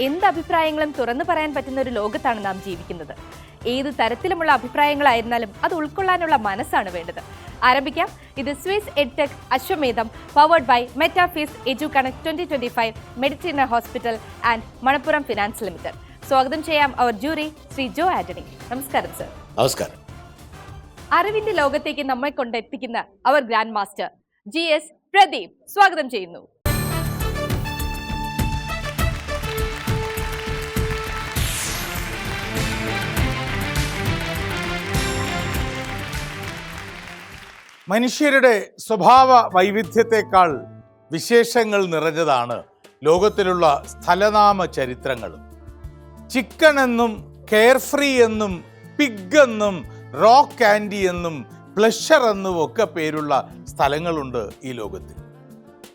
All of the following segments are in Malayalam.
എന്ത് അഭിപ്രായങ്ങളും തുറന്നു പറയാൻ പറ്റുന്ന ഒരു ലോകത്താണ് നാം ജീവിക്കുന്നത്. ഏത് തരത്തിലുമുള്ള അഭിപ്രായങ്ങളായിരുന്നാലും അത് ഉൾക്കൊള്ളാനുള്ള മനസ്സാണ് വേണ്ടത്. ആരംഭിക്കാം. ഇത് Swiss edtech Ashwamedham powered by Metaphys edu connect twenty twenty five Meditrina hospital and Manappuram finance limited സ്വാഗതം ചെയ്യാം അവർ ജൂറി ശ്രീ ജോ ആന്റണി. നമസ്കാരം സർ നമസ്കാരം. അറിവിന്റെ ലോകത്തേക്ക് നമ്മെ കൊണ്ടെത്തിക്കുന്ന അവർ grand master G S Pradeep സ്വാഗതം ചെയ്യുന്നു. മനുഷ്യരുടെ സ്വഭാവ വൈവിധ്യത്തെക്കാൾ വിശേഷങ്ങൾ നിറഞ്ഞതാണ് ലോകത്തിലുള്ള സ്ഥലനാമ ചരിത്രങ്ങൾ ചിക്കൻ എന്നും കെയർഫ്രീ എന്നും പിഗ് എന്നും റോക്ക് ആൻഡി എന്നും പ്ലഷർ എന്നും ഒക്കെ പേരുള്ള സ്ഥലങ്ങളുണ്ട് ഈ ലോകത്തിൽ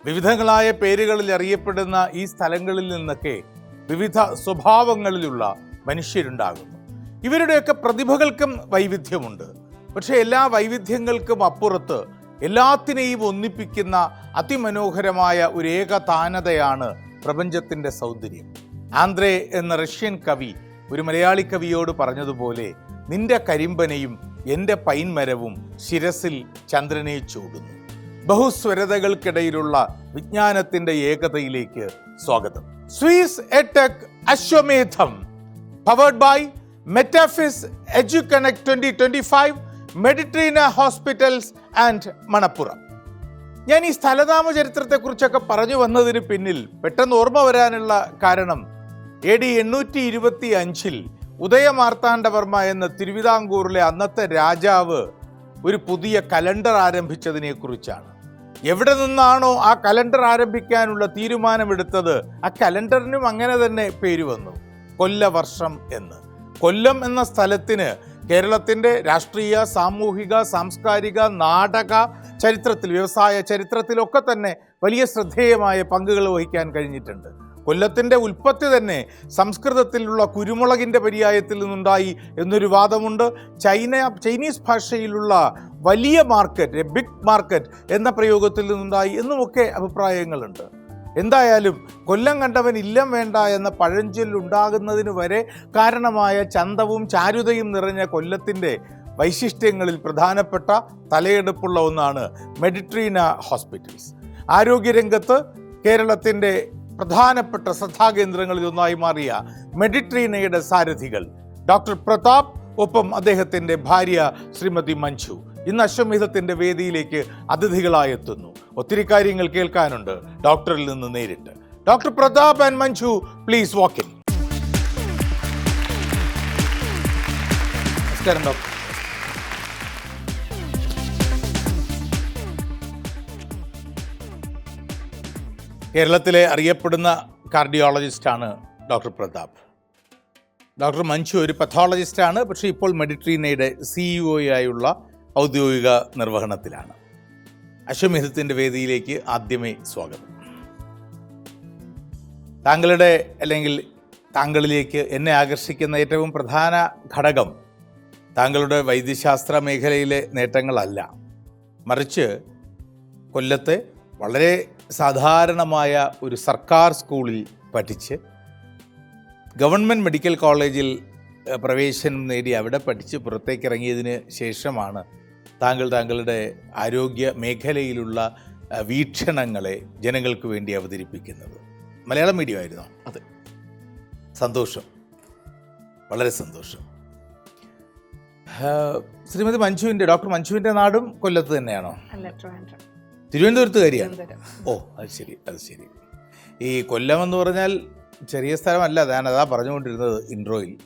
വിവിധങ്ങളായ പേരുകളിൽ അറിയപ്പെടുന്ന ഈ സ്ഥലങ്ങളിൽ നിന്നൊക്കെ വിവിധ സ്വഭാവങ്ങളിലുള്ള മനുഷ്യരുണ്ടാകുന്നു. ഇവരുടെയൊക്കെ പ്രതിഭകൾക്കും വൈവിധ്യമുണ്ട്. പക്ഷേ എല്ലാ വൈവിധ്യങ്ങൾക്കും അപ്പുറത്ത് എല്ലാത്തിനെയും ഒന്നിപ്പിക്കുന്ന അതിമനോഹരമായ ഒരു ഏകതാനതയാണ് പ്രപഞ്ചത്തിന്റെ സൗന്ദര്യം. ആന്ത്രേ എന്ന റഷ്യൻ കവി ഒരു മലയാളി കവിയോട് പറഞ്ഞതുപോലെ നിന്റെ കരിമ്പനയും എന്റെ പൈൻമരവും ശിരസിൽ ചന്ദ്രനെ ചൂടുന്നു. ബഹുസ്വരതകൾക്കിടയിലുള്ള വിജ്ഞാനത്തിന്റെ ഏകതയിലേക്ക് സ്വാഗതം. Swiss etech Ashwamedham powered by Metaphys Educonnect twenty twenty five Meditrina hospitals and Manappuram ഞാൻ ഈ സ്ഥലനാമ ചരിത്രത്തെക്കുറിച്ചൊക്കെ പറഞ്ഞു വന്നതിന് പിന്നിൽ പെട്ടെന്ന് ഓർമ്മ വരാനുള്ള കാരണം എ ഡി എണ്ണൂറ്റി ഇരുപത്തി അഞ്ചിൽ ഉദയമാർത്താണ്ഡവർമ്മ എന്ന തിരുവിതാംകൂറിലെ അന്നത്തെ രാജാവ് ഒരു പുതിയ കലണ്ടർ ആരംഭിച്ചതിനെക്കുറിച്ചാണ് എവിടെ നിന്നാണോ ആ കലണ്ടർ ആരംഭിക്കാനുള്ള തീരുമാനമെടുത്തത് ആ കലണ്ടറിനും അങ്ങനെ തന്നെ പേര് വന്നു. കൊല്ലവർഷം എന്ന്. കൊല്ലം എന്ന സ്ഥലത്തിന് കേരളത്തിന്റെ രാഷ്ട്രീയ സാമൂഹിക സാംസ്കാരിക നാടക ചരിത്രത്തിൽ വ്യവസായ ചരിത്രത്തിലൊക്കെ തന്നെ വലിയ ശ്രദ്ധേയമായ പങ്കുകൾ വഹിക്കാൻ കഴിഞ്ഞിട്ടുണ്ട്. കൊല്ലത്തിന്റെ ഉൽപ്പത്തി തന്നെ സംസ്കൃതത്തിലുള്ള കുരുമുളകിന്റെ പര്യായത്തിൽ നിന്നുണ്ടായി എന്നൊരു വാദമുണ്ട്. ചൈന ചൈനീസ് ഭാഷയിലുള്ള വലിയ മാർക്കറ്റ് ബിഗ് മാർക്കറ്റ് എന്ന പ്രയോഗത്തിൽ നിന്നുണ്ടായി എന്നുമൊക്കെ അഭിപ്രായങ്ങളുണ്ട്. എന്തായാലും കൊല്ലം കണ്ടവൻ ഇല്ലം വേണ്ട എന്ന പഴഞ്ചൊല്ലുണ്ടാകുന്നതിന് വരെ കാരണമായ ചന്തവും ചാരുതയും നിറഞ്ഞ കൊല്ലത്തിന്റെ വൈശിഷ്ട്യങ്ങളിൽ പ്രധാനപ്പെട്ട തലയെടുപ്പുള്ള ഒന്നാണ് മെഡിട്രീന ഹോസ്പിറ്റൽസ്. ആരോഗ്യരംഗത്ത് കേരളത്തിന്റെ പ്രധാനപ്പെട്ട ശ്രദ്ധാകേന്ദ്രങ്ങളിൽ ഒന്നായി മാറിയ മെഡിട്രീനയുടെ സാരഥികൾ ഡോക്ടർ പ്രതാപ് ഒപ്പം അദ്ദേഹത്തിന്റെ ഭാര്യ ശ്രീമതി മഞ്ജു. ഇന്ന് അശ്വമേധത്തിന്റെ വേദിയിലേക്ക് അതിഥികളായി എത്തുന്നു. ഒത്തിരി കാര്യങ്ങൾ കേൾക്കാനുണ്ട്. ഡോക്ടറിൽ നിന്ന് നേരിട്ട്. Doctor Pratap and Manju please വാക്ക് നമസ്കാരം ഡോക്ടർ. കേരളത്തിലെ അറിയപ്പെടുന്ന കാർഡിയോളജിസ്റ്റാണ് ഡോക്ടർ പ്രതാപ്. ഡോക്ടർ മഞ്ജു ഒരു പത്തോളജിസ്റ്റാണ് പക്ഷേ ഇപ്പോൾ മെഡിട്രീനയുടെ സിഇഒ ആയുള്ള ഔദ്യോഗിക നിർവഹണത്തിലാണ്. അശ്വമേധത്തിന്റെ വേദിയിലേക്ക് ആദ്യമേ സ്വാഗതം. താങ്കളുടെ അല്ലെങ്കിൽ താങ്കളിലേക്ക് എന്നെ ആകർഷിക്കുന്ന ഏറ്റവും പ്രധാന ഘടകം താങ്കളുടെ വൈദ്യശാസ്ത്ര മേഖലയിലെ നേട്ടങ്ങളല്ല. മറിച്ച് കൊല്ലത്തെ വളരെ സാധാരണമായ ഒരു സർക്കാർ സ്കൂളിൽ പഠിച്ച് ഗവൺമെന്റ് മെഡിക്കൽ കോളേജിൽ പ്രവേശനം നേടി അവിടെ പഠിച്ച് പുറത്തേക്ക് ഇറങ്ങിയതിന് ശേഷമാണ് താങ്കൾ താങ്കളുടെ ആരോഗ്യ മേഖലയിലുള്ള വീക്ഷണങ്ങളെ ജനങ്ങൾക്ക് വേണ്ടി അവതരിപ്പിക്കുന്നത്. മലയാളം മീഡിയം ആയിരുന്നോ? അതെ. സന്തോഷം. വളരെ സന്തോഷം. ശ്രീമതി മഞ്ജുവിന്റെ ഡോക്ടർ മഞ്ജുവിന്റെ നാടും കൊല്ലത്ത് തന്നെയാണോ? തിരുവനന്തപുരത്തുകാരിയാണ് തിരുവനന്തപുരം. ഓ അത് ശരി അത് ശരി. ഈ കൊല്ലം എന്ന് പറഞ്ഞാൽ ചെറിയ സ്ഥലമല്ല ഞാൻ അതാ പറഞ്ഞുകൊണ്ടിരുന്നത് ഇൻട്രോയിൽ.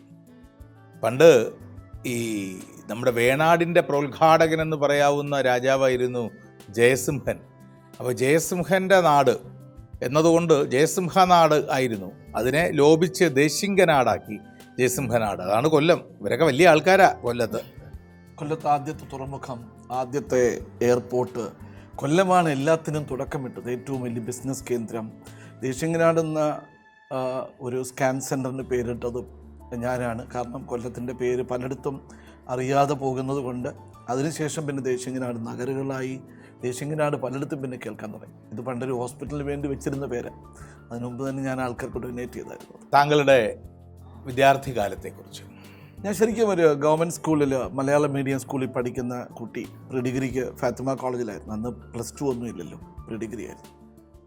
പണ്ട് ഈ നമ്മുടെ വേണാടിന്റെ പ്രോദ്ഘാടകൻ എന്ന് പറയാവുന്ന രാജാവായിരുന്നു ജയസിംഹൻ. അപ്പോൾ ജയസിംഹന്റെ നാട് എന്നതുകൊണ്ട് ജയസിംഹ നാട് ആയിരുന്നു. അതിനെ ലോപിച്ച് ദേശിംഗനാടാക്കി ജയസിംഹനാട്. അതാണ് കൊല്ലം. ഇവരൊക്കെ വലിയ ആൾക്കാരാ കൊല്ലത്ത്. കൊല്ലത്ത് ആദ്യത്തെ തുറമുഖം ആദ്യത്തെ എയർപോർട്ട് കൊല്ലമാണ് എല്ലാത്തിനും തുടക്കമിട്ടത് ഏറ്റവും വലിയ ബിസിനസ് കേന്ദ്രം. ദേശിങ്ങനാട് എന്ന ഒരു സ്കാൻ സെന്ററിന് പേരിട്ടതും ഞാനാണ്. കാരണം കൊല്ലത്തിന്റെ പേര് പലയിടത്തും അറിയാതെ പോകുന്നത് കൊണ്ട് അതിനുശേഷം പിന്നെ ദേശിങ്ങനാട് നഗരങ്ങളായി. ദേശിങ്ങനാട് പലയിടത്തും പിന്നെ കേൾക്കാൻ തുടങ്ങി. ഇത് പണ്ടൊരു ഹോസ്പിറ്റലിന് വേണ്ടി വെച്ചിരുന്ന പേര്. അതിനുമുമ്പ് തന്നെ ഞാൻ ആൾക്കാർക്ക് ഡൊനേറ്റ് ചെയ്തായിരുന്നു. താങ്കളുടെ വിദ്യാർത്ഥി കാലത്തെക്കുറിച്ച്. ഞാൻ ശരിക്കും ഒരു ഗവൺമെന്റ് സ്കൂളിൽ മലയാളം മീഡിയം സ്കൂളിൽ പഠിക്കുന്ന കുട്ടി പ്രീ ഡിഗ്രിക്ക് ഫാത്തിമ കോളേജിലായിരുന്നു. അന്ന് പ്ലസ് ടു ഒന്നും ഇല്ലല്ലോ പ്രീ ഡിഗ്രി ആയിരുന്നു.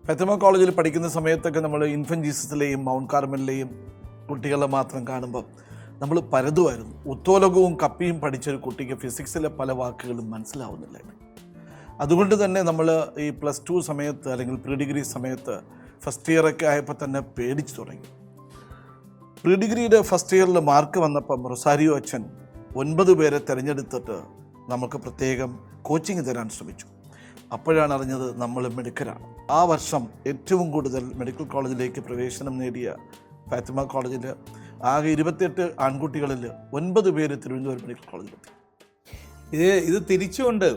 ഫാത്തിമ കോളേജിൽ പഠിക്കുന്ന സമയത്തൊക്കെ നമ്മൾ ഇൻഫൻ ജീസസിലെയും മൗണ്ട് കാർമലിലെയും കുട്ടികളെ മാത്രം കാണുമ്പോൾ നമ്മൾ പരതുമായിരുന്നു ഉത്തോലകവും കപ്പിയും പഠിച്ചൊരു കുട്ടിക്ക് ഫിസിക്സിലെ പല വാക്കുകളും മനസ്സിലാവുന്നില്ലായിരുന്നു അതുകൊണ്ട് തന്നെ നമ്മൾ ഈ പ്ലസ് ടു സമയത്ത് അല്ലെങ്കിൽ പ്രീ ഡിഗ്രി സമയത്ത് ഫസ്റ്റ് ഇയറൊക്കെ ആയപ്പോൾ തന്നെ പേടിച്ചു തുടങ്ങി. പ്രീ ഡിഗ്രിയുടെ ഫസ്റ്റ് ഇയറിൽ മാർക്ക് വന്നപ്പം റൊസാരിയോ അച്ഛൻ ഒൻപത് പേരെ തിരഞ്ഞെടുത്തിട്ട് നമുക്ക് പ്രത്യേകം കോച്ചിങ് തരാൻ ശ്രമിച്ചു. അപ്പോഴാണ് അറിഞ്ഞത് നമ്മൾ മെഡിക്കലാണ്. ആ വർഷം ഏറ്റവും കൂടുതൽ മെഡിക്കൽ കോളേജിലേക്ക് പ്രവേശനം നേടിയ ഫാത്തിമ കോളേജിൽ ആകെ ഇരുപത്തിയെട്ട് ആൺകുട്ടികളിൽ ഒൻപത് പേര് തിരുവനന്തപുരം മെഡിക്കൽ കോളേജിലെത്തി ഇത് ഇത് തിരിച്ചുകൊണ്ട്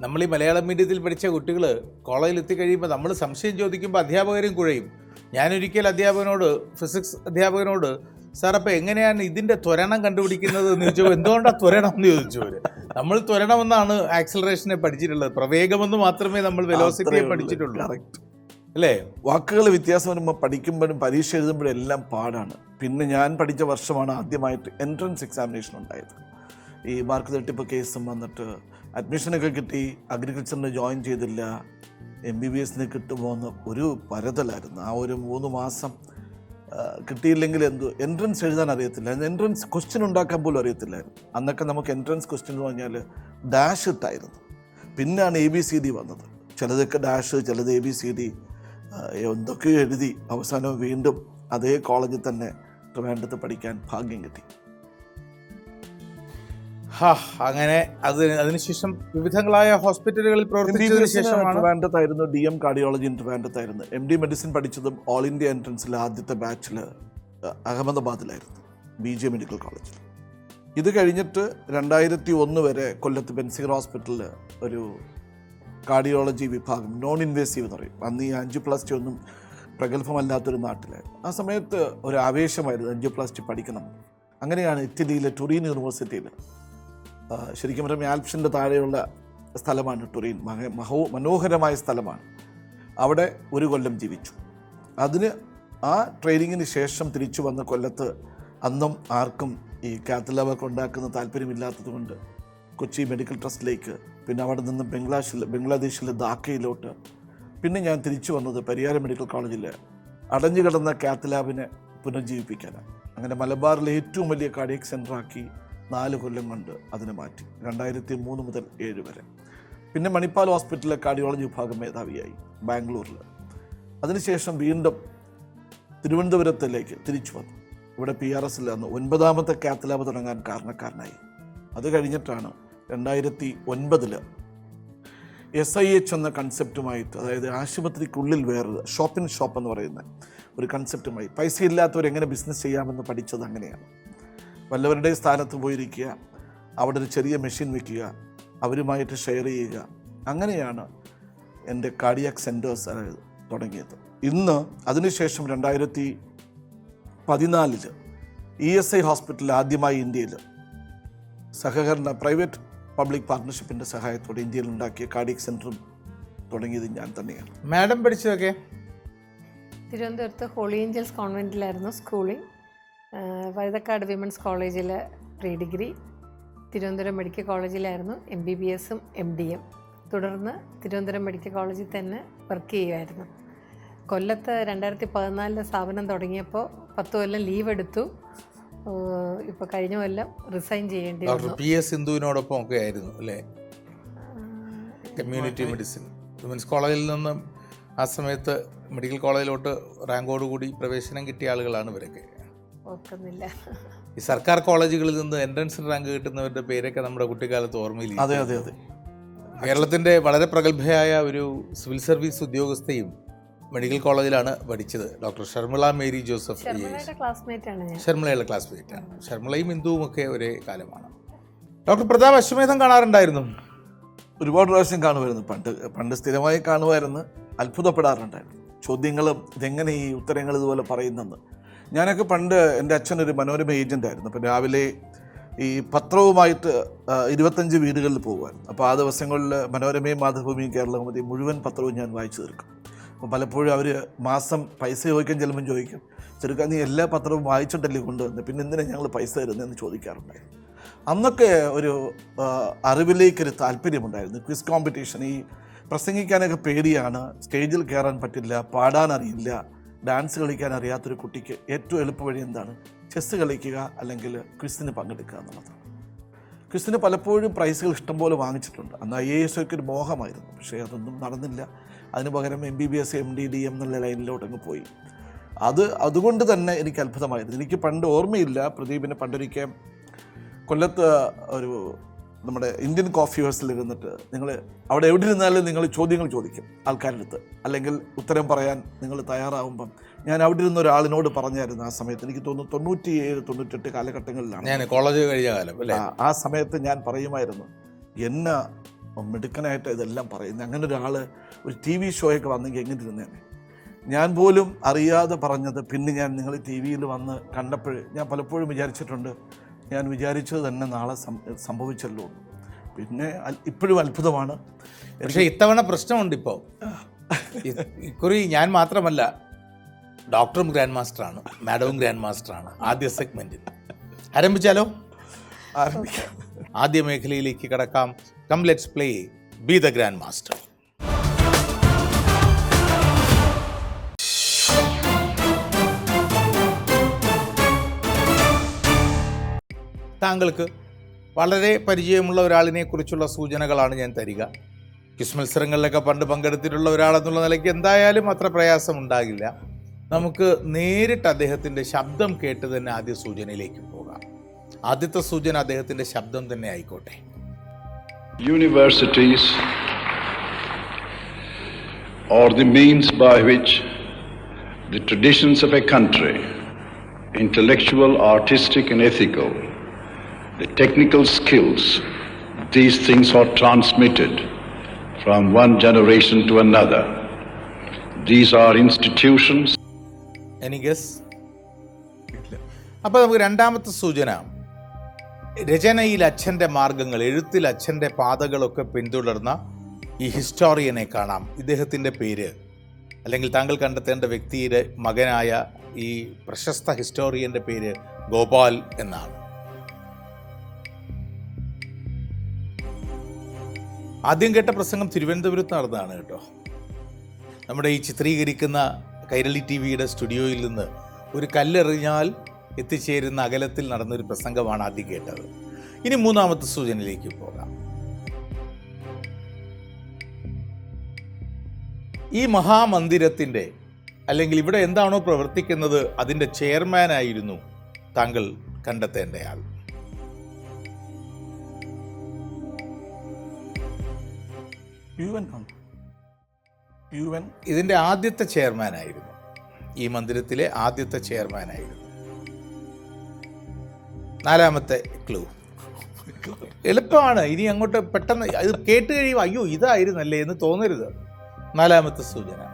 നമ്മൾ ഈ മലയാളം മീഡിയത്തിൽ പഠിച്ച കുട്ടികൾ കോളേജിൽ എത്തിക്കഴിയുമ്പോൾ നമ്മൾ സംശയം ചോദിക്കുമ്പോൾ അധ്യാപകരും കുഴയും. ഞാനൊരിക്കൽ അധ്യാപകനോട് ഫിസിക്സ് അധ്യാപകനോട് സാർ അപ്പോൾ എങ്ങനെയാണ് ഇതിന്റെ ത്വരണം കണ്ടുപിടിക്കുന്നത്? എന്ന് ചോദിച്ചപ്പോൾ എന്തുകൊണ്ടാണ് ത്വരണം? എന്ന് ചോദിച്ചു അവർ നമ്മൾ ത്വരണമെന്നാണ് ആക്സിലറേഷനെ പഠിച്ചിട്ടുള്ളത്. പ്രവേഗമെന്ന് മാത്രമേ നമ്മൾ വെലോസിറ്റിയെ പഠിച്ചിട്ടുള്ളൂ. അല്ലേ? വാക്കുകൾ വ്യത്യാസം വരുമ്പോൾ പഠിക്കുമ്പോഴും പരീക്ഷ എഴുതുമ്പോഴും എല്ലാം പാടാണ്. പിന്നെ ഞാൻ പഠിച്ച വർഷമാണ് ആദ്യമായിട്ട് എൻട്രൻസ് എക്സാമിനേഷൻ ഉണ്ടായത്. ഈ മാർക്ക് തട്ടിപ്പ് കേസും വന്നിട്ട് അഡ്മിഷനൊക്കെ കിട്ടി അഗ്രികൾച്ചറിന് ജോയിൻ ചെയ്തില്ല എം ബി ബി എസിന് കിട്ടുമോ എന്ന് ഒരു പരതലായിരുന്നു. ആ ഒരു മൂന്ന് മാസം കിട്ടിയില്ലെങ്കിൽ എന്തു എൻട്രൻസ് എഴുതാൻ അറിയത്തില്ല. എൻട്രൻസ് ക്വസ്റ്റ്യൻ ഉണ്ടാക്കാൻ പോലും അറിയത്തില്ലായിരുന്നു. അന്നൊക്കെ നമുക്ക് എൻട്രൻസ് ക്വസ്റ്റ്യൻ എന്ന് പറഞ്ഞാൽ ഡാഷ് ഇട്ടായിരുന്നു പിന്നാണ് എ ബി സി ഡി വന്നത്. ചിലതൊക്കെ ഡാഷ് ചിലത് എ ബി സി ഡി എന്തൊക്കെയോ എഴുതി അവസാനം വീണ്ടും അതേ കോളേജിൽ തന്നെ ട്രിവാൻഡ്രത്ത് പഠിക്കാൻ ഭാഗ്യം കിട്ടി. അങ്ങനെ അത് അതിനുശേഷം വിവിധങ്ങളായ ഹോസ്പിറ്റലുകളിൽ പ്രവർത്തിച്ചതിനു ശേഷമാണ് ട്രിവാൻഡ്രത്തായിരുന്നു ഡി എം കാർഡിയോളജി ട്രിവാൻഡത്തായിരുന്നു എം ഡി മെഡിസിൻ പഠിച്ചതും ഓൾ ഇന്ത്യ എൻട്രൻസിൽ ആദ്യത്തെ ബാച്ചിൽ അഹമ്മദാബാദിലായിരുന്നു ബി ജെ മെഡിക്കൽ കോളേജിൽ ഇത് കഴിഞ്ഞിട്ട് രണ്ടായിരത്തി ഒന്ന് വരെ കൊല്ലത്ത് ബെൻസിഗർ ഹോസ്പിറ്റലിൽ ഒരു കാർഡിയോളജി വിഭാഗം നോൺ ഇൻവേസീവ് എന്ന് പറയും. അന്ന് ഈ ടു ഒന്നും പ്രഗത്ഭമല്ലാത്തൊരു നാട്ടിലായിരുന്നു ആ സമയത്ത് ഒരു ആവേശമായിരുന്നു അഞ്ച് പ്ലസ് ടു പഠിക്കണം. അങ്ങനെയാണ് ഇറ്റലിയിലെ ടുറീൻ യൂണിവേഴ്സിറ്റിയിൽ ശരിക്കും പറഞ്ഞാൽ ആൽപ്സിന്റെ താഴെയുള്ള സ്ഥലമാണ് ടൊറീൻ. മഹ മനോഹരമായ സ്ഥലമാണ്. അവിടെ ഒരു കൊല്ലം ജീവിച്ചു. അതിന് ആ ട്രെയിനിങ്ങിന് ശേഷം തിരിച്ചു വന്ന കൊല്ലത്ത് അന്നും ആർക്കും ഈ കാത്തലവർക്ക് ഉണ്ടാക്കുന്ന താല്പര്യമില്ലാത്തതുകൊണ്ട് കൊച്ചി മെഡിക്കൽ ട്രസ്റ്റിലേക്ക് പിന്നെ അവിടെ നിന്ന് ബംഗ്ലാദേശിൽ ബംഗ്ലാദേശിലെ ധാക്കയിലോട്ട് പിന്നെ ഞാൻ തിരിച്ചു വന്നത് പരിയാരം മെഡിക്കൽ കോളേജിൽ അടഞ്ഞു കിടന്ന കാത്തലാബിനെ പുനർജീവിപ്പിക്കാനാണ്. അങ്ങനെ മലബാറിലെ ഏറ്റവും വലിയ കാർഡിയക് സെന്ററാക്കി നാല് കൊല്ലം കൊണ്ട് അതിനെ മാറ്റി രണ്ടായിരത്തി മൂന്ന് മുതൽ ഏഴ് വരെ. പിന്നെ മണിപ്പാൽ ഹോസ്പിറ്റലിലെ കാർഡിയോളജി വിഭാഗം മേധാവിയായി ബാംഗ്ലൂരിൽ. അതിനുശേഷം വീണ്ടും തിരുവനന്തപുരത്തിലേക്ക് തിരിച്ചു വന്നു. ഇവിടെ പി ആർ എസിൽ അന്ന് ഒൻപതാമത്തെ കാത്ത് ലാബ് തുടങ്ങാൻ കാരണക്കാരനായി. അത് കഴിഞ്ഞിട്ടാണ് രണ്ടായിരത്തി ഒൻപതിൽ എസ് ഐ എച്ച് എന്ന കൺസെപ്റ്റുമായിട്ട് അതായത് ആശുപത്രിക്കുള്ളിൽ വേറൊരു ഷോപ്പിംഗ് ഷോപ്പ് എന്ന് പറയുന്ന ഒരു കൺസെപ്റ്റുമായി പൈസ ഇല്ലാത്തവർ എങ്ങനെ ബിസിനസ് ചെയ്യാമെന്ന് പഠിച്ചത് അങ്ങനെയാണ്. വല്ലവരുടെ സ്ഥാനത്ത് പോയിരിക്കുക അവിടെ ഒരു ചെറിയ മെഷീൻ വയ്ക്കുക അവരുമായിട്ട് ഷെയർ ചെയ്യുക. അങ്ങനെയാണ് എന്റെ കാർഡിയാക് സെന്റേഴ്സ് തുടങ്ങിയത്. ഇന്ന് അതിനുശേഷം രണ്ടായിരത്തി പതിനാലിൽ ഇ എസ് ഐ ഹോസ്പിറ്റൽ ആദ്യമായി ഇന്ത്യയിൽ സഹകരണ പ്രൈവറ്റ് പബ്ലിക് പാർട്ട്ണർഷിപ്പിന്റെ സഹായത്തോടെ ഇന്ത്യയിൽ ഉണ്ടാക്കിയ കാർഡിയക് സെന്ററും തുടങ്ങിയത് ഞാൻ തന്നെയാണ്. മാഡം പഠിച്ചതൊക്കെ? തിരുവനന്തപുരത്ത് ഹോളി ഏഞ്ചൽസ് കോൺവെന്റിലായിരുന്നു സ്കൂളിംഗ് വഴുതക്കാട് വിമൻസ് കോളേജിൽ പ്രീ ഡിഗ്രി. തിരുവനന്തപുരം മെഡിക്കൽ കോളേജിലായിരുന്നു എം ബി ബി എസും എം ഡി എം. തുടർന്ന് തിരുവനന്തപുരം മെഡിക്കൽ കോളേജിൽ തന്നെ വർക്ക് ചെയ്യുമായിരുന്നു കൊല്ലത്ത് രണ്ടായിരത്തി പതിനാലിൽ സ്ഥാപനം തുടങ്ങിയപ്പോൾ പത്ത് കൊല്ലം ലീവ് എടുത്തു. ഇപ്പോൾ കഴിഞ്ഞ കൊല്ലം റിസൈൻ ചെയ്യേണ്ടി ഡോക്ടർ വന്നു പി എസ് സിന്ധുവിനോടൊപ്പം ഒക്കെ ആയിരുന്നു അല്ലേ? കമ്മ്യൂണിറ്റി മെഡിസിൻ വിമൻസ് കോളേജിൽ നിന്നും ആ സമയത്ത് മെഡിക്കൽ കോളേജിലോട്ട് റാങ്കോടുകൂടി പ്രവേശനം കിട്ടിയ ആളുകളാണ് ഇവരൊക്കെ. ഓർക്കുന്നില്ല ഈ സർക്കാർ കോളേജുകളിൽ നിന്ന് എൻട്രൻസ് റാങ്ക് കിട്ടുന്നവരുടെ പേരൊക്കെ നമ്മുടെ കുട്ടിക്കാലത്ത് ഓർമ്മയില്ല? അതെ അതെ അതെ. കേരളത്തിന്റെ വളരെ പ്രഗത്ഭയായ ഒരു സിവിൽ സർവീസ് ഉദ്യോഗസ്ഥയും മെഡിക്കൽ കോളേജിലാണ് പഠിച്ചത്. ഡോക്ടർ ഷർമിള മേരി ജോസഫ് ഷർമിളയുടെ ക്ലാസ്മേറ്റ് ആണ്. ശർമിളയും ഇന്ദുവും ഒക്കെ ഒരേ കാലമാണ്. ഡോക്ടർ പ്രതാപ് അശ്വമേധം കാണാറുണ്ടായിരുന്നു? ഒരുപാട് പ്രാവശ്യം കാണുമായിരുന്നു. പണ്ട് പണ്ട് സ്ഥിരമായി കാണുമായിരുന്നു. അത്ഭുതപ്പെടാറുണ്ടായിരുന്നു. ചോദ്യങ്ങളും ഇതെങ്ങനെ ഈ ഉത്തരങ്ങൾ ഇതുപോലെ പറയുന്നെന്ന്. ഞാനൊക്കെ പണ്ട് എന്റെ അച്ഛനൊരു മനോരമ ഏജന്റ് ആയിരുന്നു. അപ്പം രാവിലെ ഈ പത്രവുമായിട്ട് ഇരുപത്തഞ്ച് വീടുകളിൽ പോകുമായിരുന്നു. അപ്പോൾ ആ ദിവസങ്ങളിൽ മനോരമയും മാതൃഭൂമിയും കേരളകൗമുദി മുഴുവൻ പത്രവും ഞാൻ വായിച്ചു തീർക്കും. അപ്പോൾ പലപ്പോഴും അവർ മാസം പൈസ ചോദിക്കാൻ ചിലപ്പം ചോദിക്കും. ചെറുക്കാൻ നീ എല്ലാ പത്രവും വായിച്ചിട്ടല്ലേ കൊണ്ടുവന്ന്? പിന്നെ എന്തിനാണ് ഞങ്ങൾ പൈസ തരുന്നതെന്ന് ചോദിക്കാറുണ്ടായിരുന്നു. അന്നൊക്കെ ഒരു അറിവിലേക്കൊരു താല്പര്യമുണ്ടായിരുന്നു. ക്വിസ് കോമ്പറ്റീഷൻ ഈ പ്രസംഗിക്കാനൊക്കെ പേടിയാണ്. സ്റ്റേജിൽ കയറാൻ പറ്റില്ല പാടാൻ അറിയില്ല. ഡാൻസ് കളിക്കാൻ അറിയാത്തൊരു കുട്ടിക്ക് ഏറ്റവും എളുപ്പ വഴി എന്താണ്? ചെസ്സ് കളിക്കുക അല്ലെങ്കിൽ ക്വിസിന് പങ്കെടുക്കുക എന്നുള്ളതാണ്. ക്വിസിന് പലപ്പോഴും പ്രൈസുകൾ ഇഷ്ടംപോലെ വാങ്ങിച്ചിട്ടുണ്ട്. അന്ന് ഐ എ എസ് ഒക്കെ ഒരു മോഹമായിരുന്നു. പക്ഷേ അതൊന്നും നടന്നില്ല. അതിന് പകരം M B B S M D D M എന്നുള്ള ലൈനിലോട്ടങ്ങ് പോയി. അത് അതുകൊണ്ട് തന്നെ എനിക്ക് അത്ഭുതമായിരുന്നു. എനിക്ക് പണ്ട് ഓർമ്മയില്ല പ്രദീപിനെ പണ്ടൊരിക്കൽ കൊല്ലത്ത് ഒരു നമ്മുടെ ഇന്ത്യൻ കോഫി ഹൗസിൽ ഇരുന്നിട്ട് നിങ്ങൾ അവിടെ എവിടെ ഇരുന്നാലും നിങ്ങൾ ചോദ്യങ്ങൾ ചോദിക്കും ആൾക്കാരുടെ അടുത്ത് അല്ലെങ്കിൽ ഉത്തരം പറയാൻ നിങ്ങൾ തയ്യാറാവുമ്പം ഞാൻ അവിടെ ഇരുന്ന ഒരാളിനോട് പറഞ്ഞായിരുന്നു ആ സമയത്ത്. എനിക്ക് തോന്നുന്നു തൊണ്ണൂറ്റി തൊണ്ണൂറ്റിയേഴ് തൊണ്ണൂറ്റെട്ട് കാലഘട്ടങ്ങളിലാണ്. ഞാൻ കോളേജ് കഴിഞ്ഞ കാലം അല്ലേ? ആ- ആ സമയത്ത് ഞാൻ പറയുമായിരുന്നു എന്നെ മിടുക്കനായിട്ട് ഇതെല്ലാം പറയുന്നത് അങ്ങനെ ഒരാൾ ഒരു ടി വി ഷോയൊക്കെ വന്നെങ്കിൽ എങ്ങനെ ഇരുന്നേനെ ഞാൻ പോലും അറിയാതെ പറഞ്ഞത് പിന്നെ ഞാൻ നിങ്ങൾ ടി വിയിൽ വന്ന് കണ്ടപ്പോൾ ഞാൻ പലപ്പോഴും വിചാരിച്ചിട്ടുണ്ട് ഞാൻ വിചാരിച്ചത് തന്നെ നാളെ സംഭവിച്ചല്ലോ. പിന്നെ ഇപ്പോഴും അത്ഭുതമാണ്. പക്ഷേ ഇത്തവണ പ്രശ്നമുണ്ട് ഇപ്പോൾ ഇക്കുറി ഞാൻ മാത്രമല്ല ഡോക്ടറും ഗ്രാൻഡ് മാസ്റ്ററാണ് മാഡവും ഗ്രാൻഡ് മാസ്റ്ററാണ് ആദ്യ സെഗ്മെന്റിൽ. ആരംഭിച്ചാലോ? ആരംഭിക്കാം. ആദ്യ മേഖലയിലേക്ക് കടക്കാം. Come let's play be the grand master താങ്കൾക്ക് വളരെ പരിചയമുള്ള ഒരാളിനെ കുറിച്ചുള്ള സൂചനകളാണ് ഞാൻ തരിക. ക്വിസ് മത്സരങ്ങളിലൊക്കെ പണ്ട് പങ്കെടുത്തിട്ടുള്ള ഒരാളെന്നുള്ള നിലയ്ക്ക് എന്തായാലും അത്ര പ്രയാസം ഉണ്ടാകില്ല നമുക്ക് നേരിട്ട് അദ്ദേഹത്തിന്റെ ശബ്ദം കേട്ട് തന്നെ ആദ്യ സൂചനയിലേക്ക് പോകാം. ആദ്യത്തെ സൂചന അദ്ദേഹത്തിന്റെ ശബ്ദം തന്നെ ആയിക്കോട്ടെ. Universities or the means by which the traditions of a country intellectual, artistic and ethical, the technical skills, these things are transmitted from one generation to another. These are institutions. Any guess? അപ്പോൾ നമുക്ക് രണ്ടാമത്തെ സൂചന. രചനയിൽ അച്ഛന്റെ മാർഗങ്ങൾ എഴുത്തിൽ അച്ഛന്റെ പാതകളൊക്കെ പിന്തുടർന്ന ഈ ഹിസ്റ്റോറിയനെ കാണാം. ഇദ്ദേഹത്തിന്റെ പേര്. അല്ലെങ്കിൽ താങ്കൾ കണ്ടെത്തേണ്ട വ്യക്തിയുടെ മകനായ ഈ പ്രശസ്ത ഹിസ്റ്റോറിയന്റെ പേര് ഗോപാൽ എന്നാണ്. ആദ്യം കേട്ട പ്രസംഗം തിരുവനന്തപുരത്ത് നടന്നതാണ് കേട്ടോ. നമ്മുടെ ഈ ചിത്രീകരിക്കുന്ന കൈരളി ടി വിയുടെ സ്റ്റുഡിയോയിൽ നിന്ന് ഒരു കല്ലെറിഞ്ഞാൽ എത്തിച്ചേരുന്ന അകലത്തിൽ നടന്നൊരു പ്രസംഗമാണ് ആദ്യം കേട്ടത്. ഇനി മൂന്നാമത്തെ സൂചനയിലേക്ക് പോകാം. ഈ മഹാമന്ദിരത്തിന്റെ അല്ലെങ്കിൽ ഇവിടെ എന്താണോ പ്രവർത്തിക്കുന്നത് അതിന്റെ ചെയർമാനായിരുന്നു താങ്കൾ കണ്ടെത്തേണ്ടയാൾ. യു എൻ ആണ്. യു എൻ ഇതിന്റെ ആദ്യത്തെ ചെയർമാനായിരുന്നു ഈ മന്ദിരത്തിലെ ആദ്യത്തെ ചെയർമാനായിരുന്നു നാലാമത്തെ ക്ലൂ. എളുപ്പമാണ്. ഇനി അങ്ങോട്ട് പെട്ടെന്ന് ഇത് കേട്ട് കഴിയുമ്പോൾ അയ്യോ ഇതായിരുന്നല്ലേ എന്ന് തോന്നരുത്. നാലാമത്തെ സൂചന.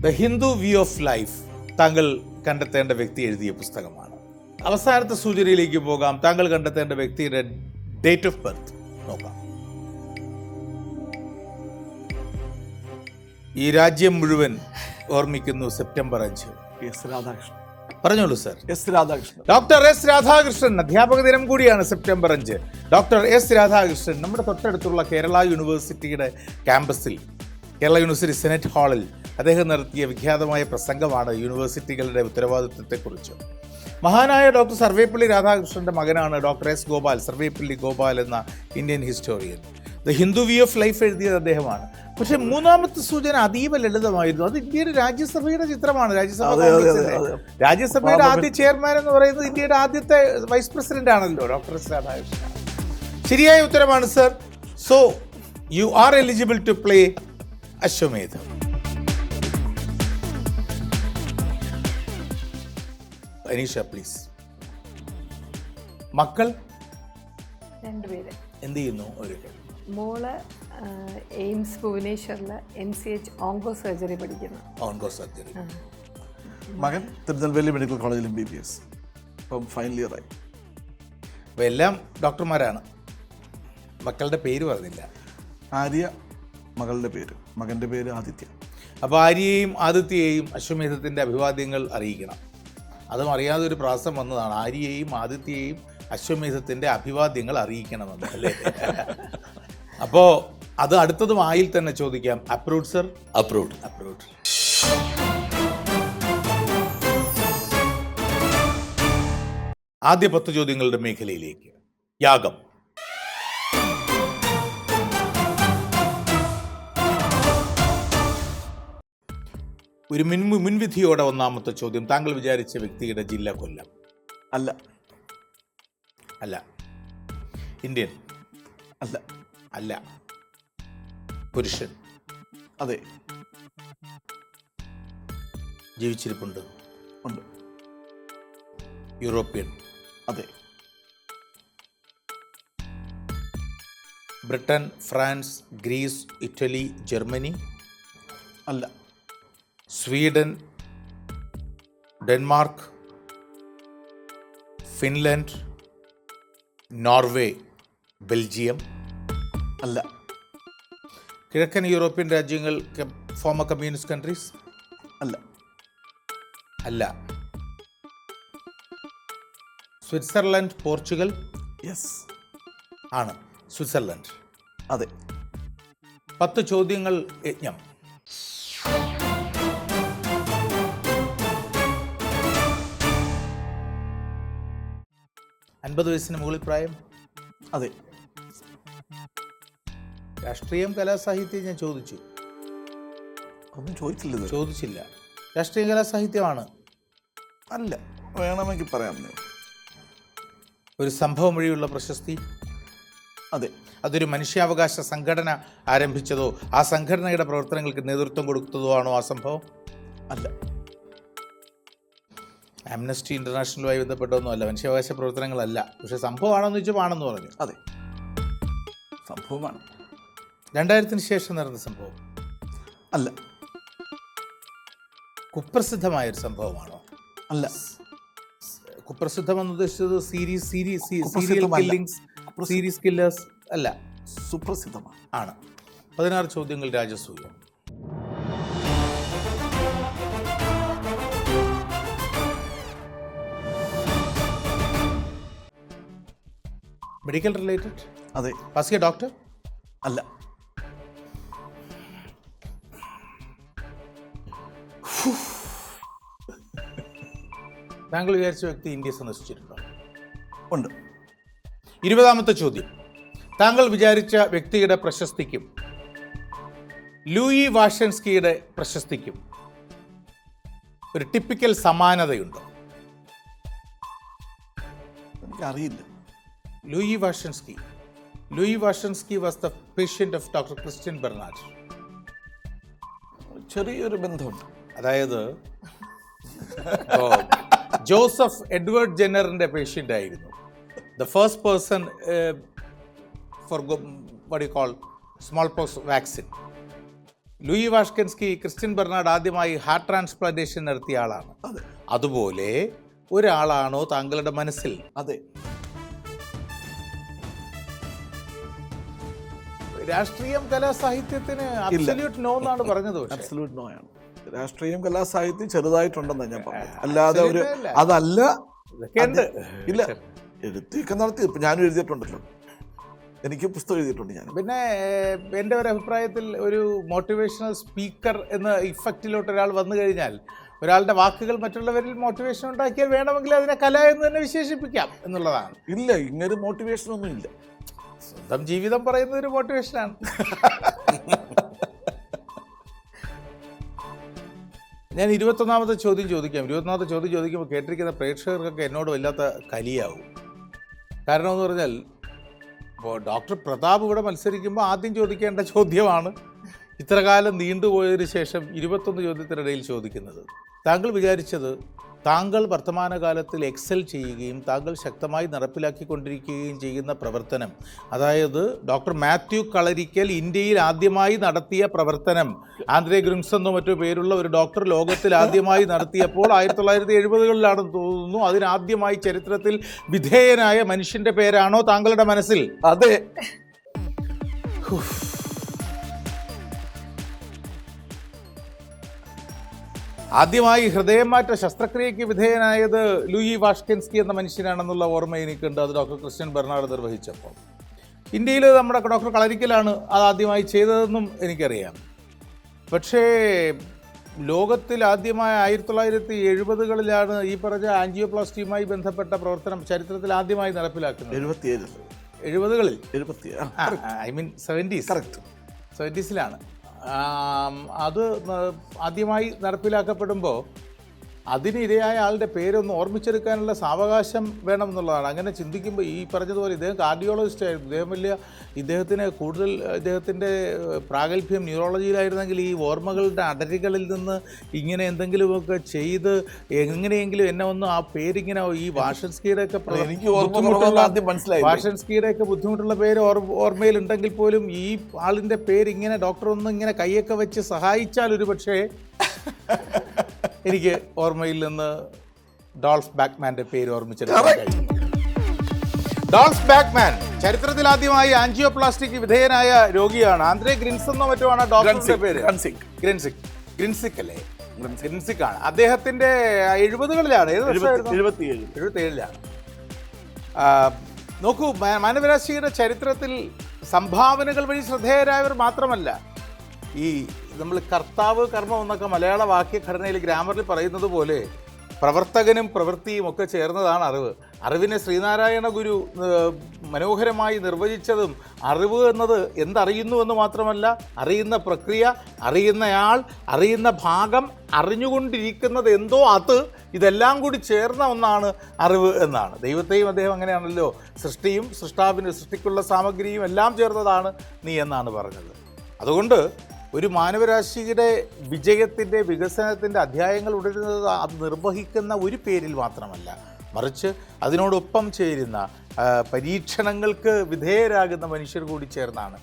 The Hindu view of life താങ്കൾ കണ്ടെത്തേണ്ട വ്യക്തി എഴുതിയ പുസ്തകമാണ്. അവസാനത്തെ സൂചനയിലേക്ക് പോകാം. താങ്കൾ കണ്ടെത്തേണ്ട വ്യക്തിയുടെ ഡേറ്റ് ഓഫ് ബർത്ത് നോക്കാം. ഈ രാജ്യം മുഴുവൻ ഓർമ്മിക്കുന്നു സെപ്റ്റംബർ അഞ്ച്. എസ് രാധാകൃഷ്ണൻ. പറഞ്ഞോളൂ sir. S Radhakrishnan. Doctor S Radhakrishnan അധ്യാപക ദിനം കൂടിയാണ് സെപ്റ്റംബർ അഞ്ച്. ഡോക്ടർ എസ് രാധാകൃഷ്ണൻ നമ്മുടെ തൊട്ടടുത്തുള്ള കേരള യൂണിവേഴ്സിറ്റിയുടെ ക്യാമ്പസിൽ കേരള യൂണിവേഴ്സിറ്റി സെനറ്റ് ഹാളിൽ അദ്ദേഹം നടത്തിയ വിഖ്യാതമായ പ്രസംഗമാണ് യൂണിവേഴ്സിറ്റികളുടെ ഉത്തരവാദിത്വത്തെക്കുറിച്ച്. മഹാനായ ഡോക്ടർ സർവേപ്പള്ളി രാധാകൃഷ്ണന്റെ മകനാണ് ഡോക്ടർ എസ് ഗോപാൽ സർവേപ്പള്ളി ഗോപാൽ എന്ന Indian historian. The Hindu view of life എഴുതിയത് അദ്ദേഹമാണ്. പക്ഷെ മൂന്നാമത്തെ സൂചന അതീവ ലളിതമായിരുന്നു. അത് ഇന്ത്യയുടെ രാജ്യസഭയുടെ ചിത്രമാണ്. രാജ്യസഭ. രാജ്യസഭയുടെ ആദ്യ ചെയർമാൻ എന്ന് പറയുന്നത് ഇന്ത്യയുടെ ആദ്യത്തെ വൈസ് പ്രസിഡന്റ് ആണല്ലോ ഡോക്ടർ എസ് രാധാകൃഷ്ണൻ. ശരിയായ ഉത്തരമാണ് sir. So you are eligible to play Ashwamedham. Aneesha please മക്കൾ? രണ്ടുപേര്. എന്ത് ചെയ്യുന്നു ഒരു മോൾ എയിംസ് ഭുവനേശ്വറിൽ M C H onco surgery പഠിക്കുന്നു. Onco surgery. മകൻ തിരുനെൽവേലി മെഡിക്കൽ കോളേജിൽ എം ബി ബി എസ്. ഇപ്പം ഫൈനൽ ഇയറായി അപ്പോൾ എല്ലാം ഡോക്ടർമാരാണ്. മക്കളുടെ പേര് പറഞ്ഞില്ല. ആര്യ മകളുടെ പേര്. മകന്റെ പേര് ആദിത്യ. അപ്പോൾ ആര്യയെയും ആദിത്യയെയും അശ്വമേധത്തിന്റെ അഭിവാദ്യങ്ങൾ അറിയിക്കണം. അതും അറിയാതെ ഒരു പ്രാസം വന്നതാണ്. ആര്യയെയും ആദിത്യയെയും അശ്വമേധത്തിന്റെ അഭിവാദ്യങ്ങൾ അറിയിക്കണമെന്ന് അല്ലേ? അപ്പോൾ അത് അടുത്തതും ആയിൽ തന്നെ ചോദിക്കാം. Approve sir? അപ്രൂവ്ഡ്. അപ്രൂവ് ആദ്യ പത്ത് ചോദ്യങ്ങളുടെ മേഖലയിലേക്ക്. യാഗം. ഒരു മുൻ മുൻവിധിയോടെ ഒന്നാമത്തെ ചോദ്യം താങ്കൾ വിചാരിച്ച വ്യക്തിയുടെ ജില്ല കൊല്ലം. അല്ല. അല്ല. ഇന്ത്യൻ. അല്ല. അല്ല. പുരുഷൻ. അതെ. ജീവിച്ചിരിപ്പുണ്ട്. ഉണ്ട്. യൂറോപ്യൻ. അതെ. Britain France Greece Italy Germany. അല്ല. Sweden Denmark Finland Norway Belgium. അല്ല. കിഴക്കൻ യൂറോപ്യൻ രാജ്യങ്ങൾ ഫോമർ കമ്മ്യൂണിസ്റ്റ് കൺട്രീസ് അല്ല. അല്ല. Switzerland Portugal? യെസ് ആണ്. സ്വിറ്റ്സർലൻഡ്. അതെ. പത്ത് ചോദ്യങ്ങൾ യജ്ഞം. അൻപത് വയസ്സിന് മുകളിൽ പ്രായം? അതെ. രാഷ്ട്രീയം കലാസാഹിത്യം ഞാൻ ചോദിച്ചു. ഒന്നും ചോദിച്ചില്ല ചോദിച്ചില്ല. രാഷ്ട്രീയ കലാസാഹിത്യമാണ്? അല്ല വേണമെങ്കിൽ പറയാം. ഒരു സംഭവം വഴിയുള്ള പ്രശസ്തി? അതെ. അതൊരു മനുഷ്യാവകാശ സംഘടന ആരംഭിച്ചതോ ആ സംഘടനയുടെ പ്രവർത്തനങ്ങൾക്ക് നേതൃത്വം കൊടുത്തതോ ആണോ ആ സംഭവം? അല്ല. ആംനസ്റ്റി ഇന്റർനാഷണലുമായി ബന്ധപ്പെട്ടൊന്നുമല്ല മനുഷ്യാവകാശ പ്രവർത്തനങ്ങളല്ല. പക്ഷെ സംഭവമാണെന്ന് ചോദിച്ചാൽ ആണെന്ന് പറഞ്ഞു. അതെ. സംഭവമാണ്. രണ്ടായിരത്തിന് ശേഷം നടന്ന സംഭവം. അല്ല. കുപ്രസിദ്ധമായൊരു സംഭവമാണോ? അല്ല. കുപ്രസിദ്ധം എന്ന് ഉദ്ദേശിച്ചത് series series serial. Killings series killers അല്ല. സുപ്രസിദ്ധമാണ്. ആണ്. പതിനാറ് ചോദ്യങ്ങൾ രാജസൂയം. മെഡിക്കൽ റിലേറ്റഡ് അതെ. പസിയ ഡോക്ടർ അല്ല. താങ്കൾ വിചാരിച്ച വ്യക്തി ഇന്ത്യ സന്ദർശിച്ചിട്ടുണ്ടോ? ഉണ്ട്. ഇരുപതാമത്തെ ചോദ്യം. താങ്കൾ വിചാരിച്ച വ്യക്തിയുടെ പ്രശസ്തിക്കും ലൂയി വാഷൻസ്കിയുടെ പ്രശസ്തിക്കും ഒരു ടിപ്പിക്കൽ സമാനതയുണ്ടോ? എനിക്കറിയില്ല. Louis Washkansky. Louis Washkansky was the patient of doctor Christian Barnard. ചെറിയൊരു ബന്ധമുണ്ട്. അതായത് ജോസഫ് എഡ്വേർഡ് ജെന്നറിന്റെ പേഷ്യന്റ് ആയിരുന്നു. The first person for what he called smallpox vaccine Louis Washkansky Christian Barnard ആദ്യമായി ഹാർട്ട് ട്രാൻസ്പ്ലാന്റേഷൻ നടത്തിയ ആളാണ്. അതുപോലെ ഒരാളാണോ താങ്കളുടെ മനസ്സിൽ? അതെ. രാഷ്ട്രീയം കലാസാഹിത്യത്തിന് അബ്സല്യൂട്ട് നോ എന്നാണ് പറഞ്ഞത് അബ്സല്യൂട്ട് നോ ആണ്. രാഷ്ട്രീയം കലാസാഹിത്യം ചെറുതായിട്ടുണ്ടെന്ന് ഞാൻ പറഞ്ഞത്. അല്ലാതെ ഒരു അതല്ല. ഇല്ല. എഴുത്തിയൊക്കെ നടത്തി. ഇപ്പൊ ഞാനും എഴുതിയിട്ടുണ്ടല്ലോ. എനിക്ക് പുസ്തകം എഴുതിയിട്ടുണ്ട് ഞാൻ പിന്നെ എന്റെ ഒരു അഭിപ്രായത്തിൽ ഒരു മോട്ടിവേഷണൽ സ്പീക്കർ എന്ന ഇഫക്റ്റിലോട്ട് ഒരാൾ വന്നു കഴിഞ്ഞാൽ ഒരാളുടെ വാക്കുകൾ മറ്റുള്ളവരിൽ മോട്ടിവേഷൻ ഉണ്ടാക്കിയാൽ വേണമെങ്കിൽ അതിനെ കല എന്ന് തന്നെ വിശേഷിപ്പിക്കാം എന്നുള്ളതാണ്. ഇല്ല ഇങ്ങനെ മോട്ടിവേഷൻ ഒന്നും ഇല്ല സ്വന്തം ജീവിതം പറയുന്നത് ഒരു മോട്ടിവേഷനാണ് ഞാൻ ഇരുപത്തൊന്നാമത്തെ ചോദ്യം ചോദിക്കാം. ഇരുപത്തൊന്നാമത്തെ ചോദ്യം ചോദിക്കുമ്പോൾ കേട്ടിരിക്കുന്ന പ്രേക്ഷകർക്കൊക്കെ എന്നോട് വല്ലാത്ത കലിയാവും. കാരണം എന്ന് പറഞ്ഞാൽ ഇപ്പോൾ ഡോക്ടർ പ്രതാപ് ഇവിടെ മത്സരിക്കുമ്പോൾ ആദ്യം ചോദിക്കേണ്ട ചോദ്യമാണ് ഇത്രകാലം നീണ്ടുപോയതിനു ശേഷം ഇരുപത്തൊന്ന് ചോദ്യത്തിനിടയിൽ ചോദിക്കുന്നത്. താങ്കൾ വിചാരിച്ചത് താങ്കൾ വർത്തമാനകാലത്തിൽ എക്സൽ ചെയ്യുകയും താങ്കൾ ശക്തമായി നടപ്പിലാക്കിക്കൊണ്ടിരിക്കുകയും ചെയ്യുന്ന പ്രവർത്തനം അതായത് ഡോക്ടർ മാത്യു കളരിക്കൽ ഇന്ത്യയിൽ ആദ്യമായി നടത്തിയ പ്രവർത്തനം ആന്ധ്രേ ഗ്രിംസ് എന്നോ മറ്റോ പേരുള്ള ഒരു ഡോക്ടർ ലോകത്തിൽ ആദ്യമായി നടത്തിയപ്പോൾ ആയിരത്തി തൊള്ളായിരത്തി എഴുപതുകളിലാണെന്ന് തോന്നുന്നു അതിനാദ്യമായി ചരിത്രത്തിൽ വിധേയനായ മനുഷ്യന്റെ പേരാണോ താങ്കളുടെ മനസ്സിൽ? അതെ. ആദ്യമായി ഹൃദയമാറ്റ ശസ്ത്രക്രിയയ്ക്ക് വിധേയനായത് ലൂയി വാഷ്കെൻസ്കി എന്ന മനുഷ്യനാണെന്നുള്ള ഓർമ്മ എനിക്കുണ്ട്. അത് ഡോക്ടർ ക്രിസ്ത്യൻ ബെർണാഡ് നിർവഹിച്ചപ്പോൾ. ഇന്ത്യയിൽ നമ്മുടെ ഡോക്ടർ കളരിക്കലാണ് അത് ആദ്യമായി ചെയ്തതെന്നും എനിക്കറിയാം. പക്ഷേ ലോകത്തിൽ ആദ്യമായ ആയിരത്തി തൊള്ളായിരത്തി എഴുപതുകളിലാണ് ഈ പറഞ്ഞ ആൻജിയോപ്ലാസ്റ്റിയുമായി ബന്ധപ്പെട്ട പ്രവർത്തനം ചരിത്രത്തിൽ ആദ്യമായി നടപ്പിലാക്കുന്നത്. എഴുപത്തിയേഴ്. എഴുപതുകളിൽ എഴുപത്തി ഐ മീൻ സെവന്റീസ്. കറക്റ്റ്. സെവന്റീസിലാണ്. അത് ആദ്യമായി നടപ്പിലാക്കപ്പെടുമ്പോൾ അതിനിരയായ ആളുടെ പേരൊന്ന് ഓർമ്മിച്ചെടുക്കാനുള്ള സാവകാശം വേണമെന്നുള്ളതാണ്. അങ്ങനെ ചിന്തിക്കുമ്പോൾ ഈ പറഞ്ഞതുപോലെ ഇദ്ദേഹം കാർഡിയോളജിസ്റ്റ് ആയിരുന്നു. ഇദ്ദേഹം വലിയ ഇദ്ദേഹത്തിന് കൂടുതൽ ഇദ്ദേഹത്തിന്റെ പ്രാഗൽഭ്യം ന്യൂറോളജിയിലായിരുന്നെങ്കിൽ ഈ ഓർമ്മകളുടെ അടരികളിൽ നിന്ന് ഇങ്ങനെ എന്തെങ്കിലുമൊക്കെ ചെയ്ത് എങ്ങനെയെങ്കിലും എന്നെ ഒന്ന് ആ പേരിങ്ങനെ ഈ വാഷൻസ്കിയുടെ ഒക്കെ വാഷൻസ്കിയുടെ ഒക്കെ ബുദ്ധിമുട്ടുള്ള പേര് ഓർ- ഓർമ്മയിലുണ്ടെങ്കിൽ പോലും ഈ ആളിന്റെ പേര് ഇങ്ങനെ ഡോക്ടർ ഒന്ന് ഇങ്ങനെ കൈയൊക്കെ വെച്ച് സഹായിച്ചാൽ ഒരു പക്ഷേ എനിക്ക് ഓർമ്മയിൽ നിന്ന് ഡോൾഫ് ബാക്ക്മാന്റെ പേര് ഓർമ്മിച്ചെടുക്കാൻ ഡോൾഫ് ബാക്ക്മാൻ ചരിത്രത്തിൽ ആദ്യമായി ആൻജിയോപ്ലാസ്റ്റിക് വിധേയനായ രോഗിയാണ്. ആന്ധ്രേ ഗ്രിൻസ് എന്നോ മറ്റോ ആണ് ഡോക്ടറുടെ പേര്? ഗ്രൻസിക്. ഗ്രിൻസിക്. അല്ലേ? ഗ്രിൻസിക് ആണ് അദ്ദേഹത്തിന്റെ എഴുപതുകളിലാണ്. ഏത് വർഷമായിരുന്നു? എഴുപത്തിയേഴ്. എഴുപത്തേഴിലാണ് നോക്കൂ മാനവരാശിയുടെ ചരിത്രത്തിൽ സംഭാവനകൾ വഴി ശ്രദ്ധേയരായവർ മാത്രമല്ല ഈ നമ്മൾ കർത്താവ് കർമ്മം എന്നൊക്കെ മലയാള വാക്യഘടനയിൽ ഗ്രാമറിൽ പറയുന്നത് പോലെ പ്രവർത്തകനും പ്രവൃത്തിയും ഒക്കെ ചേർന്നതാണ് അറിവ്. അറിവിനെ ശ്രീനാരായണ ഗുരു മനോഹരമായി നിർവചിച്ചതും അറിവ് എന്നത് എന്തറിയുന്നു എന്ന് മാത്രമല്ല അറിയുന്ന പ്രക്രിയ അറിയുന്നയാൾ അറിയുന്ന ഭാഗം അറിഞ്ഞുകൊണ്ടിരിക്കുന്നത് എന്തോ അത് ഇതെല്ലാം കൂടി ചേർന്ന ഒന്നാണ് അറിവ് എന്നാണ്. ദൈവത്തെയും അദ്ദേഹം അങ്ങനെയാണല്ലോ. സൃഷ്ടിയും സൃഷ്ടാവിന് സൃഷ്ടിക്കുള്ള സാമഗ്രിയും എല്ലാം ചേർന്നതാണ് നീ എന്നാണ് പറഞ്ഞത്. അതുകൊണ്ട് ഒരു മാനവരാശിയുടെ വിജയത്തിന്റെ വികസനത്തിന്റെ അധ്യായങ്ങൾ ഉടരുന്നത് അത് നിർവഹിക്കുന്ന ഒരു പേരിൽ മാത്രമല്ല മറിച്ച് അതിനോടൊപ്പം ചേരുന്ന പരീക്ഷണങ്ങൾക്ക് വിധേയരാകുന്ന മനുഷ്യർ കൂടി ചേർന്നാണ്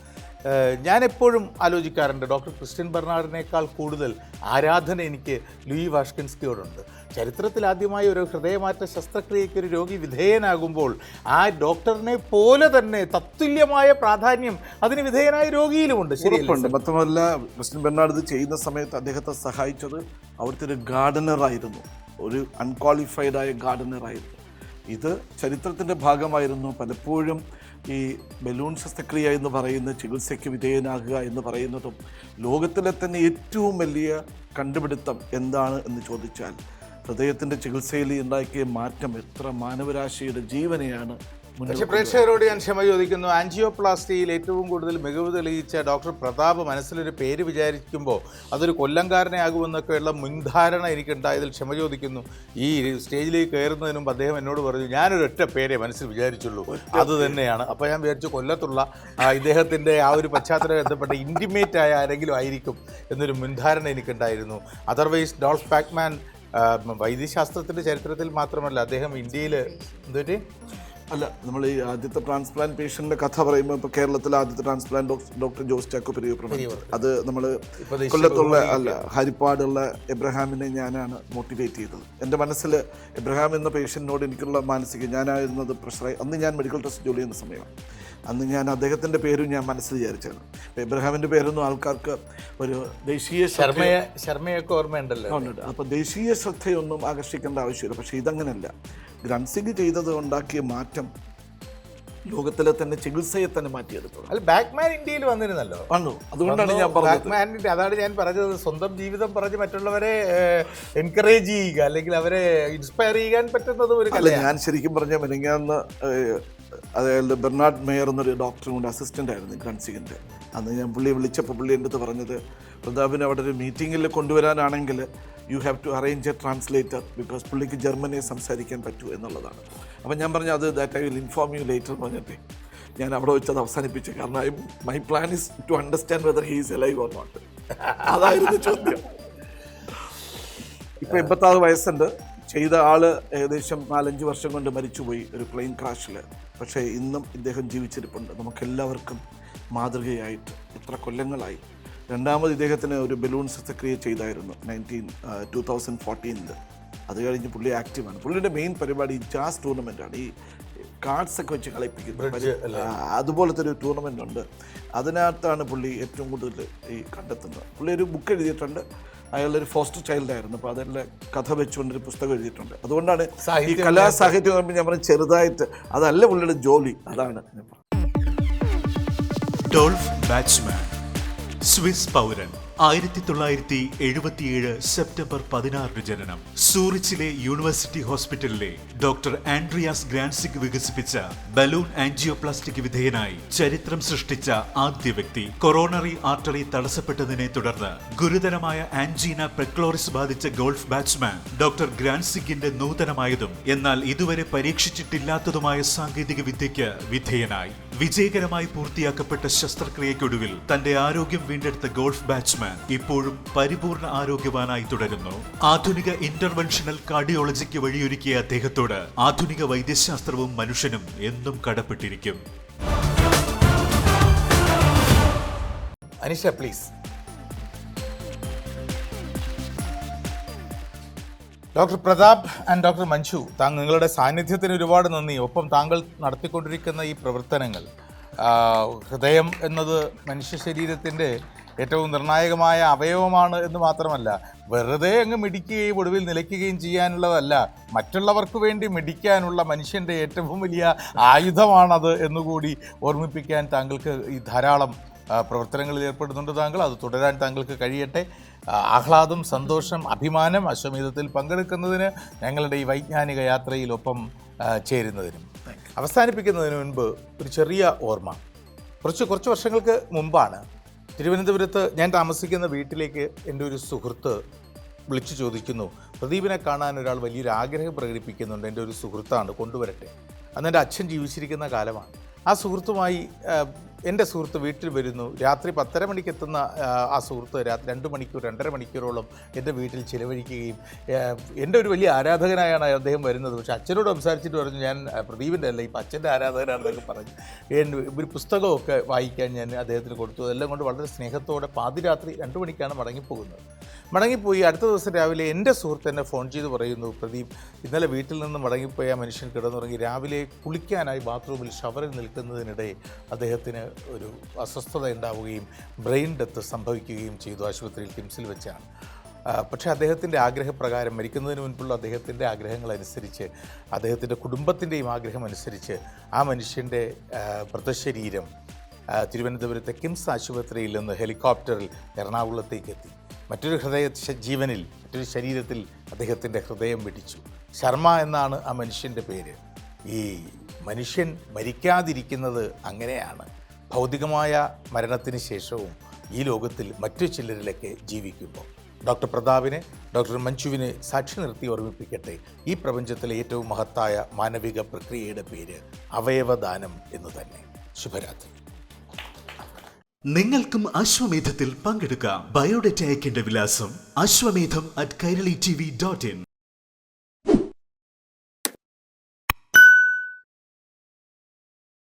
ഞാൻ എപ്പോഴും ആലോചിക്കാറുണ്ട് ഡോക്ടർ ക്രിസ്ത്യൻ ബെർണാർഡിനേക്കാൾ കൂടുതൽ ആരാധന എനിക്ക് ലൂയി വാഷ്കിൻസ്കിയോടുണ്ട്. ചരിത്രത്തിൽ ആദ്യമായി ഒരു ഹൃദയമാറ്റ ശസ്ത്രക്രിയയ്ക്ക് ഒരു രോഗി വിധേയനാകുമ്പോൾ ആ ഡോക്ടറിനെ പോലെ തന്നെ തത്തുല്യമായ പ്രാധാന്യം അതിന് വിധേയനായ രോഗിയിലുമുണ്ട്. ശരിയുണ്ട് മാത്രമല്ല ക്രിസ്ത്യൻ ബെർണാഡ് ഇത് ചെയ്യുന്ന സമയത്ത് അദ്ദേഹത്തെ സഹായിച്ചത് അവിടുത്തെ ഒരു ഗാർഡനറായിരുന്നു ഒരു അൺക്വാളിഫൈഡായ ഗാർഡനറായിരുന്നു ഇത് ചരിത്രത്തിന്റെ ഭാഗമായിരുന്നു. പലപ്പോഴും ഈ ബലൂൺ ശസ്ത്രക്രിയ എന്ന് പറയുന്ന ചികിത്സയ്ക്ക് വിധേയനാകുക എന്ന് പറയുന്നതും ലോകത്തിലെ തന്നെ ഏറ്റവും വലിയ കണ്ടുപിടുത്തം എന്താണ് എന്ന് ചോദിച്ചാൽ ഹൃദയത്തിന്റെ ചികിത്സയിൽ ഉണ്ടാക്കിയ മാറ്റം എത്ര മാനവരാശിയുടെ ജീവനെയാണ് പക്ഷെ പ്രേക്ഷകരോട് ഞാൻ ക്ഷമ ചോദിക്കുന്നു. ആൻജിയോപ്ലാസ്റ്റിയിൽ ഏറ്റവും കൂടുതൽ മികവ് തെളിയിച്ച ഡോക്ടർ പ്രതാപ് മനസ്സിലൊരു പേര് വിചാരിക്കുമ്പോൾ അതൊരു കൊല്ലംകാരനെ ആകുമെന്നൊക്കെയുള്ള മുൻധാരണ എനിക്കുണ്ടായതിൽ ക്ഷമ ചോദിക്കുന്നു. ഈ സ്റ്റേജിലേക്ക് കയറുന്നതിന് മുമ്പ് അദ്ദേഹം എന്നോട് പറഞ്ഞു ഞാനൊരു ഒറ്റ പേരെ മനസ്സിൽ വിചാരിച്ചുള്ളൂ. അത് തന്നെയാണ്. അപ്പോൾ ഞാൻ വിചാരിച്ചു കൊല്ലത്തുള്ള ഇദ്ദേഹത്തിന്റെ ആ ഒരു പശ്ചാത്തലം ബന്ധപ്പെട്ട ഇന്റിമേറ്റ് ആയ ആരെങ്കിലും ആയിരിക്കും എന്നൊരു മുൻധാരണ എനിക്കുണ്ടായിരുന്നു. അതർവൈസ് ഡോൾഫ് പാക്മാൻ വൈദ്യശാസ്ത്രത്തിന്റെ ചരിത്രത്തിൽ മാത്രമല്ല അദ്ദേഹം ഇന്ത്യയിൽ എന്തൊരു അല്ല നമ്മൾ ഈ ആദ്യത്തെ ട്രാൻസ്പ്ലാന്റ് പേഷ്യന്റിന്റെ കഥ പറയുമ്പോൾ ഇപ്പോൾ കേരളത്തിലെ ആദ്യത്തെ ട്രാൻസ്പ്ലാന്റ് ഡോക്ടർ ജോസ് ചാക്കോ പെരിയപ്രമ അത് നമ്മൾ ഇപ്പൊ കൊല്ലത്തുള്ള അല്ല ഹരിപ്പാടുള്ള എബ്രഹാമിനെ ഞാനാണ് മോട്ടിവേറ്റ് ചെയ്തത്. എന്റെ മനസ്സിൽ എബ്രഹാം എന്ന പേഷ്യന്റിനോട് എനിക്കുള്ള മാനസിക ഞാനായിരുന്നത് പ്രഷറായി അന്ന് ഞാൻ മെഡിക്കൽ ടെസ്റ്റ് ജോലി ചെയ്യുന്ന സമയമാണ് അന്ന് ഞാൻ അദ്ദേഹത്തിന്റെ പേരും ഞാൻ മനസ്സിൽ വിചാരിച്ചാണ്. എബ്രഹാമിന്റെ പേരൊന്നും ആൾക്കാർക്ക് ഒരു ദേശീയ ശർമ്മയെ ശർമ്മയൊക്കെ ഓർമ്മയുണ്ടല്ലോ. അപ്പോൾ ദേശീയ ശ്രദ്ധയൊന്നും ആകർഷിക്കേണ്ട ആവശ്യമില്ല. പക്ഷേ ഇതങ്ങനെയല്ല ഗ്രൺസിംഗ് ചെയ്തത് ഉണ്ടാക്കിയ മാറ്റം ലോകത്തിലെ തന്നെ ചികിത്സയെ തന്നെ മാറ്റിയെടുത്തത്. അല്ല ബാക്ക്മാൻ ഇന്ത്യയിൽ വന്നിരുന്നല്ലോ വന്നു. അതുകൊണ്ടാണ് ഞാൻ പറഞ്ഞത്. ബാക്ക്മാനിന്റെ അതാണ് ഞാൻ പറഞ്ഞത്. സ്വന്തം ജീവിതം പറഞ്ഞ് മറ്റുള്ളവരെ എൻകറേജ് ചെയ്യുക അല്ലെങ്കിൽ അവരെ ഇൻസ്പയർ ചെയ്യാൻ പറ്റുന്നത് ഒരു അല്ല ഞാൻ ശരിക്കും പറഞ്ഞ മെനങ്ങാന്ന് അതായത് ബെർണാഡ് മേയർ എന്നൊരു ഡോക്ടറും കൂടെ അസിസ്റ്റന്റ് ആയിരുന്നു ഗ്രൺസിങ്ങിന്റെ അന്ന് ഞാൻ പുള്ളിയെ വിളിച്ചപ്പോൾ പുള്ളി എന്റെ അടുത്ത് പറഞ്ഞത് പ്രതാപിനെ അവിടെ ഒരു മീറ്റിങ്ങിൽ കൊണ്ടുവരാനാണെങ്കിൽ you have to arrange a translator because പുള്ളിക്ക് ജർമ്മനെ സംസാരിക്കാൻ പറ്റൂ എന്നുള്ളതാണ്. അപ്പം ഞാൻ പറഞ്ഞു അത് that I will inform you later പറഞ്ഞിട്ട് ഞാൻ അവിടെ വെച്ചത് അവസാനിപ്പിച്ചു. കാരണം I my plan is to understand whether he's alive or not അതായിരുന്നു ചോദ്യം. ഇപ്പം എൺപത്താറ് വയസ്സുണ്ട്. ചെയ്ത ആൾ ഏകദേശം നാലഞ്ച് വർഷം കൊണ്ട് മരിച്ചുപോയി ഒരു പ്ലെയിൻ ക്രാഷിൽ പക്ഷേ ഇന്നും ഇദ്ദേഹം ജീവിച്ചിരിപ്പുണ്ട്. നമുക്കെല്ലാവർക്കും മാതൃകയായിട്ട് ഇത്ര കൊല്ലങ്ങളായി. രണ്ടാമത് ഇദ്ദേഹത്തിന് ഒരു ബലൂൺ ശസ്ത്രക്രിയ ചെയ്തായിരുന്നു നയന്റീൻ ടു തൗസൻഡ് ഫോർട്ടീനിൽ അത് കഴിഞ്ഞ് പുള്ളി ആക്റ്റീവാണ്. പുള്ളിയുടെ മെയിൻ പരിപാടി ജാസ് ടൂർണമെന്റാണ് ഈ കാർഡ്സ് ഒക്കെ വെച്ച് കളിപ്പിക്കുന്നത് അതുപോലത്തെ ഒരു ടൂർണമെന്റ് ഉണ്ട്. അതിനകത്താണ് പുള്ളി ഏറ്റവും കൂടുതൽ ഈ കണ്ടെത്തുന്നത്. പുള്ളി ഒരു ബുക്ക് എഴുതിയിട്ടുണ്ട്. അയാളൊരു ഫോസ്റ്റർ ചൈൽഡ് ആയിരുന്നു. അപ്പോൾ അതെല്ലാം കഥ വെച്ചുകൊണ്ടൊരു പുസ്തകം എഴുതിയിട്ടുണ്ട്. അതുകൊണ്ടാണ് ഈ കലാസാഹിത്യം കലാ സാഹിത്യം എന്ന് പറയുമ്പോൾ ഞാൻ പറഞ്ഞ ചെറുതായിട്ട് അതല്ല പുള്ളിയുടെ ജോലി. അതാണ് ഞാൻ പറഞ്ഞത്. ഡോൾഫ് ബാറ്റ്സ്മാൻ സ്വിസ് പൗരൻ. ആയിരത്തി തൊള്ളായിരത്തി എഴുപത്തിയേഴ് സെപ്റ്റംബർ പതിനാറിന് ജനനം. സൂറിച്ചിലെ യൂണിവേഴ്സിറ്റി ഹോസ്പിറ്റലിലെ ഡോക്ടർ ആൻഡ്രിയാസ് ഗ്രാൻസിക് വികസിപ്പിച്ച ബലൂൺ ആൻജിയോപ്ലാസ്റ്റിക് വിധേയനായി ചരിത്രം സൃഷ്ടിച്ച ആദ്യ വ്യക്തി. കൊറോണറി ആർട്ടറി തടസ്സപ്പെട്ടതിനെ തുടർന്ന് ഗുരുതരമായ ആൻജീന പെക്ലോറിസ് ബാധിച്ച ഗോൾഫ് ബാറ്റ്സ്മാൻ ഡോക്ടർ ഗ്രാൻസിഗിന്റെ നൂതനമായതും എന്നാൽ ഇതുവരെ പരീക്ഷിച്ചിട്ടില്ലാത്തതുമായ സാങ്കേതിക വിദ്യയ്ക്ക് വിധേയനായി. വിജയകരമായി പൂർത്തിയാക്കപ്പെട്ട ശസ്ത്രക്രിയയ്ക്കൊടുവിൽ തന്റെ ആരോഗ്യം വീണ്ടെടുത്ത ഗോൾഫ് ബാറ്റ്സ്മാൻ ഇപ്പോഴും പരിപൂർണ ആരോഗ്യവാനായി തുടരുന്നു. ആധുനിക ഇന്റർവെൻഷണൽ കാർഡിയോളജിക്ക് വഴിയൊരുക്കിയ അദ്ദേഹത്തോട് ആധുനിക വൈദ്യശാസ്ത്രവും മനുഷ്യനും എന്നും കടപ്പെട്ടിരിക്കും. Anisha please doctor Pratap and doctor Manju താങ്കൾ നിങ്ങളുടെ സാന്നിധ്യത്തിന് ഒരുപാട് നന്ദി. ഒപ്പം താങ്കൾ നടത്തിക്കൊണ്ടിരിക്കുന്ന ഈ പ്രവർത്തനങ്ങൾ ഹൃദയം എന്നത് മനുഷ്യ ശരീരത്തിന്റെ ഏറ്റവും നിർണായകമായ അവയവമാണ് എന്ന് മാത്രമല്ല വെറുതെ അങ്ങ് മിടിക്കുകയും ഒടുവിൽ നിലയ്ക്കുകയും ചെയ്യാനുള്ളതല്ല മറ്റുള്ളവർക്ക് വേണ്ടി മിടിക്കാനുള്ള മനുഷ്യന്റെ ഏറ്റവും വലിയ ആയുധമാണത് എന്നുകൂടി ഓർമ്മിപ്പിക്കാൻ താങ്കൾക്ക് ഈ ധാരാളം പ്രവർത്തനങ്ങളിൽ ഏർപ്പെടുന്നുണ്ട് താങ്കൾ. അത് തുടരാൻ താങ്കൾക്ക് കഴിയട്ടെ. ആഹ്ലാദം സന്തോഷം അഭിമാനം അശ്വമേധത്തിൽ പങ്കെടുക്കുന്നതിന് ഞങ്ങളുടെ ഈ വൈജ്ഞാനിക യാത്രയിലൊപ്പം ചേരുന്നതിനും അവസാനിപ്പിക്കുന്നതിന് മുൻപ് ഒരു ചെറിയ ഓർമ്മ. കുറച്ച് കുറച്ച് വർഷങ്ങൾക്ക് മുമ്പാണ് തിരുവനന്തപുരത്ത് ഞാൻ താമസിക്കുന്ന വീട്ടിലേക്ക് എന്റെ ഒരു സുഹൃത്ത് വിളിച്ചു ചോദിക്കുന്നു. പ്രദീപിനെ കാണാൻ ഒരാൾ വലിയൊരു ആഗ്രഹം പ്രകടിപ്പിക്കുന്നുണ്ട്. എന്റെ ഒരു സുഹൃത്താണ് കൊണ്ടുവരട്ടെ. അന്ന് എന്റെ അച്ഛൻ ജീവിച്ചിരിക്കുന്ന കാലമാണ്. ആ സുഹൃത്തുമായി എന്റെ സുഹൃത്ത് വീട്ടിൽ വരുന്നു. രാത്രി പത്തര മണിക്ക് എത്തുന്ന ആ, സുഹൃത്ത് രാത്രി രണ്ട് മണിക്കൂർ രണ്ടര മണിക്കൂറോളം എന്റെ വീട്ടിൽ ചിലവഴിക്കുകയും എന്റെ ഒരു വലിയ ആരാധകനായാണ് അദ്ദേഹം വരുന്നത്. പക്ഷേ അച്ഛനോട് സംസാരിച്ചിട്ട് പറഞ്ഞു ഞാൻ പ്രദീപിന്റെ അല്ല ഇപ്പം അച്ഛന്റെ ആരാധകനാണെന്നൊക്കെ പറഞ്ഞു. ഒരു പുസ്തകമൊക്കെ വായിക്കാൻ ഞാൻ അദ്ദേഹത്തിന് കൊടുത്തു. അതെല്ലാം കൊണ്ട് വളരെ സ്നേഹത്തോടെ പാതിരാത്രി രണ്ട് മണിക്കാണ് മടങ്ങിപ്പോകുന്നത്. മടങ്ങിപ്പോയി അടുത്ത ദിവസം രാവിലെ എന്റെ സുഹൃത്ത് എന്നെ ഫോൺ ചെയ്ത് പറയുന്നു പ്രദീപ് ഇന്നലെ വീട്ടിൽ നിന്ന് മടങ്ങിപ്പോയ മനുഷ്യൻ കിടന്നുറങ്ങി. രാവിലെ കുളിക്കാനായി ബാത്റൂമിൽ ഷവറിൽ നിൽക്കുന്നതിനിടെ അദ്ദേഹത്തിന് ഒരു അസ്വസ്ഥത ഉണ്ടാവുകയും ബ്രെയിൻ ഡെത്ത് സംഭവിക്കുകയും ചെയ്തു ആശുപത്രിയിൽ കിംസിൽ വെച്ചാണ്. പക്ഷേ അദ്ദേഹത്തിന്റെ ആഗ്രഹപ്രകാരം മരിക്കുന്നതിന് മുൻപുള്ള അദ്ദേഹത്തിന്റെ ആഗ്രഹങ്ങളനുസരിച്ച് അദ്ദേഹത്തിന്റെ കുടുംബത്തിന്റെയും ആഗ്രഹം അനുസരിച്ച് ആ മനുഷ്യന്റെ മൃതശരീരം തിരുവനന്തപുരത്തെ കിംസ് ആശുപത്രിയിൽ നിന്ന് ഹെലികോപ്റ്ററിൽ എറണാകുളത്തേക്ക് എത്തി. മറ്റൊരു ഹൃദയ ജീവനിൽ മറ്റൊരു ശരീരത്തിൽ അദ്ദേഹത്തിന്റെ ഹൃദയം വെടിച്ചു. ശർമ്മ എന്നാണ് ആ മനുഷ്യന്റെ പേര്. ഈ മനുഷ്യൻ മരിക്കാതിരിക്കുന്നത് അങ്ങനെയാണ്. ഭൗതികമായ മരണത്തിന് ശേഷവും ഈ ലോകത്തിൽ മറ്റു ചിലരിലൊക്കെ ജീവിക്കുമ്പോൾ. ഡോക്ടർ പ്രതാപിനെ ഡോക്ടർ മഞ്ജുവിനെ സാക്ഷി നിർത്തി ഓർമ്മിപ്പിക്കട്ടെ. ഈ പ്രപഞ്ചത്തിലെ ഏറ്റവും മഹത്തായ മാനവിക പ്രക്രിയയുടെ പേര് അവയവദാനം എന്ന് തന്നെ. ശുഭരാത്രി. നിങ്ങൾക്കും അശ്വമേധത്തിൽ പങ്കെടുക്കാം. ബയോഡേറ്റ അയക്കേണ്ട വിലാസം Ashwamedham at Kairali T V dot in